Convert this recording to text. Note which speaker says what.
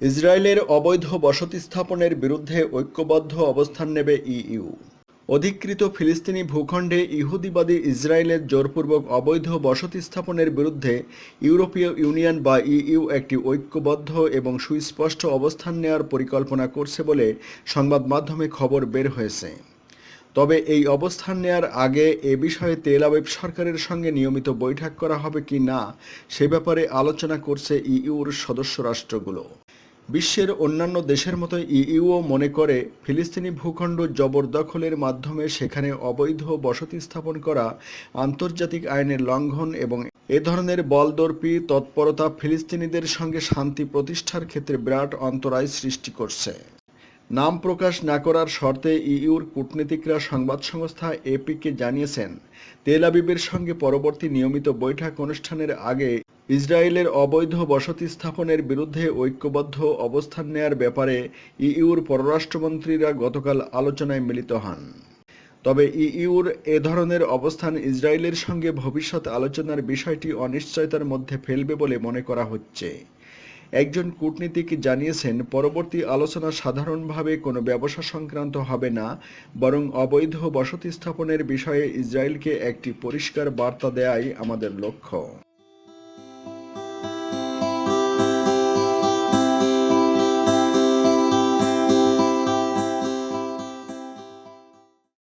Speaker 1: ইসরায়েলের অবৈধ বসতি স্থাপনের বিরুদ্ধে ঐক্যবদ্ধ অবস্থান নেবে ইইউ। অধিকৃত ফিলিস্তিনি ভূখণ্ডে ইহুদিবাদী ইসরায়েলের জোরপূর্বক অবৈধ বসতি স্থাপনের বিরুদ্ধে ইউরোপীয় ইউনিয়ন বা ইইউ একটি ঐক্যবদ্ধ এবং সুস্পষ্ট অবস্থান নেওয়ার পরিকল্পনা করছে বলে সংবাদ মাধ্যমে খবর বের হয়েছে। তবে এই অবস্থান নেয়ার আগে এ বিষয়ে তেল আবিব সরকারের সঙ্গে নিয়মিত বৈঠক করা হবে কি না, সে ব্যাপারে আলোচনা করছে ইইউর সদস্য রাষ্ট্রগুলো। বিশ্বের অন্যান্য দেশের মতো ইইউও মনে করে, ফিলিস্তিনি ভূখণ্ড জবরদখলের মাধ্যমে সেখানে অবৈধ বসতি স্থাপন করা, আন্তর্জাতিক আইনের লঙ্ঘন এবং এ ধরনের বলদর্পী তৎপরতা ফিলিস্তিনিদের সঙ্গে শান্তি প্রতিষ্ঠার ক্ষেত্রে বিরাট অন্তরায় সৃষ্টি করছে। নাম প্রকাশ না করার শর্তে ইইউর কূটনীতিকরা সংবাদ সংস্থা এপিকে জানিয়েছেন, তেল আবিবের সঙ্গে পরবর্তী নিয়মিত বৈঠক অনুষ্ঠানের আগে ইসরায়েলের অবৈধ বসতি স্থাপনের বিরুদ্ধে ঐক্যবদ্ধ অবস্থান নেয়ার ব্যাপারে ইইউর পররাষ্ট্রমন্ত্রীরা গতকাল আলোচনায় মিলিত হন। তবে ইইউর এ ধরনের অবস্থান ইসরায়েলের সঙ্গে ভবিষ্যৎ আলোচনার বিষয়টি অনিশ্চয়তার মধ্যে ফেলবে বলে মনে করা হচ্ছে। একজন কূটনীতিক জানিয়েছেন, পরবর্তী আলোচনা সাধারণভাবে কোনো ব্যবসা সংক্রান্ত হবে না, বরং অবৈধ বসতি স্থাপনের বিষয়ে ইসরায়েলকে একটি পরিষ্কার বার্তা দেয়াই আমাদের লক্ষ্য।